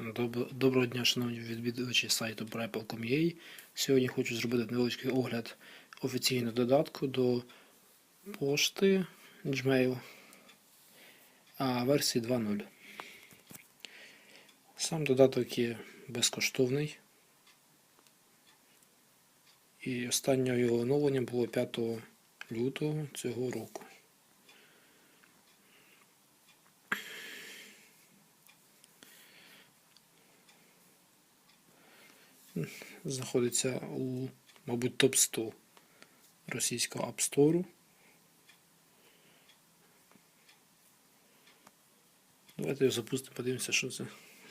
Доб- Доброго дня, шановні відвідувачі сайту Prepel.com.ua. Сьогодні хочу зробити невеличкий огляд офіційного додатку до пошти Gmail версії 2.0. Сам додаток є безкоштовний. І останнє його оновлення було 5 лютого цього року. Знаходиться у, мабуть, топ-100 російського App Store. Давайте його запустимо, подивимося, що це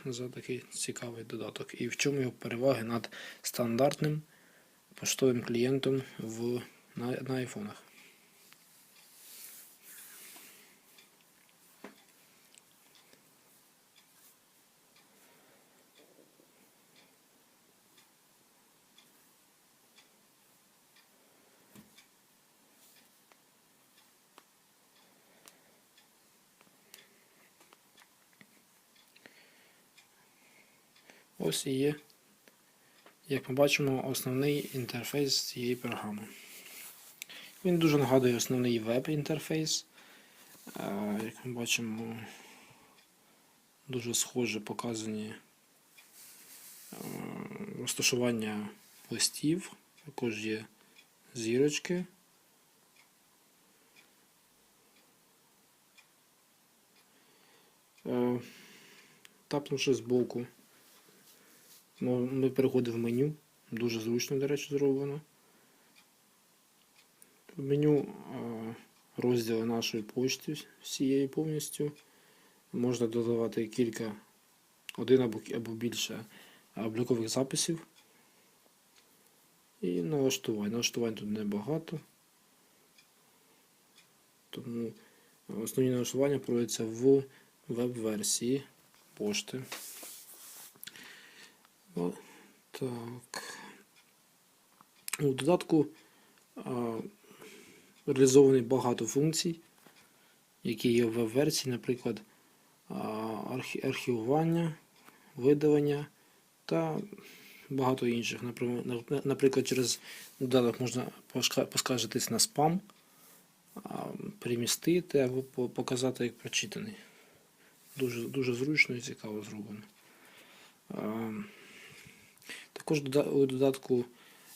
за такий цікавий додаток. І в чому його переваги над стандартним поштовим клієнтом в, на, на айфонах. Ось і є, як ми бачимо, основний інтерфейс цієї програми. Він дуже нагадує основний веб-інтерфейс. Як ми бачимо, дуже схоже показані е, розташування листів, також є зірочки. Е, Тапнувши збоку. Ну, Ми переходимо в меню. Дуже зручно, до речі, зроблено. В меню розділи нашої почти всієї повністю. Можна додавати кілька, один або, або більше облікових записів. І налаштувань. Налаштувань тут небагато. Тому основні налаштування проводяться в веб-версії пошти. Так. У додатку реалізовані багато функцій, які є в веб-версії, наприклад, архівування, видалення та багато інших. Наприклад, через додаток можна поскаржитись на спам, перемістити або показати як прочитаний. Дуже, дуже зручно і цікаво зроблено. Також у додатку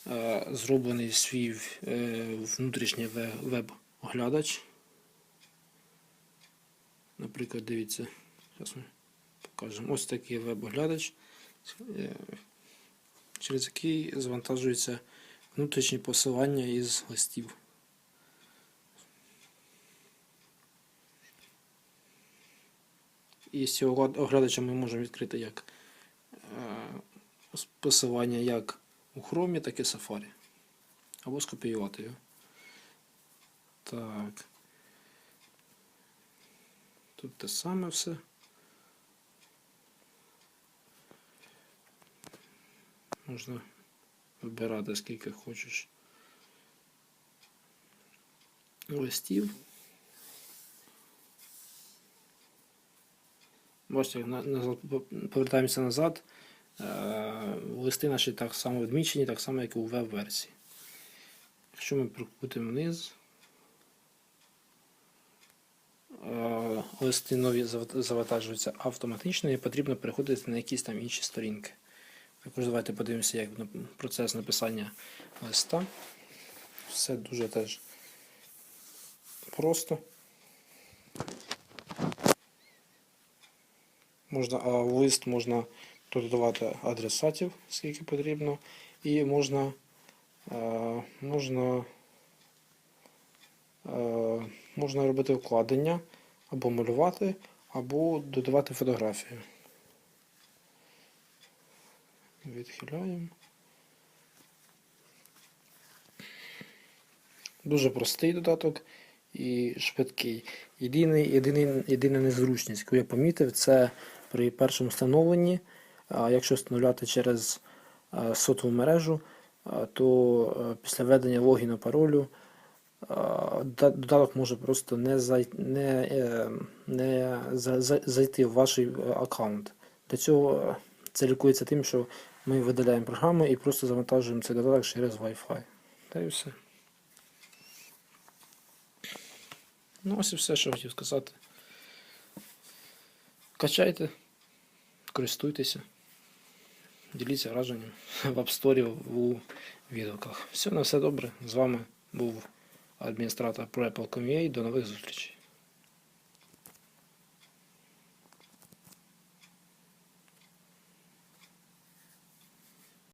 е, зроблений свій е, внутрішній веб-оглядач. Наприклад, дивіться, зараз ми покажемо. Ось такий веб-оглядач, е, через який завантажуються внутрішні посилання із листів. І з цього оглядача ми можемо відкрити як посилання як у Chrome, так і Safari. Або скопіювати його. Так. Тут те саме все. Можна вибирати скільки хочеш листів. Бачите, повертаємося назад. Е, Листи наші так само відмічені, так само, як і у веб-версії. Якщо ми прокрутимо вниз, е, листи нові завантажуються автоматично і потрібно переходити на якісь там інші сторінки. Також давайте подивимося, як процес написання листа. Все дуже теж просто. Можна, лист можна додавати адресатів, скільки потрібно, і можна, е, можна, е, можна робити вкладення, або малювати, або додавати фотографію. Відхиляємо. Дуже простий додаток і швидкий. Єдиний, єдиний, єдина незручність, яку я помітив, це при першому встановленні, а, якщо встановляти через сотову мережу, то після введення логіну паролю додаток може просто не, зай, не, е, не за- за- зайти в ваш е, аккаунт. Для цього це лікується тим, що ми видаляємо програму і просто завантажуємо цей додаток через Wi-Fi. Та і все. Ну, ось і все, що хотів сказати. Качайте, користуйтеся, діліться враженням в App Store, у відгуках. Все на все добре. З вами був адміністратор ProApple.com.ua. До нових зустрічей.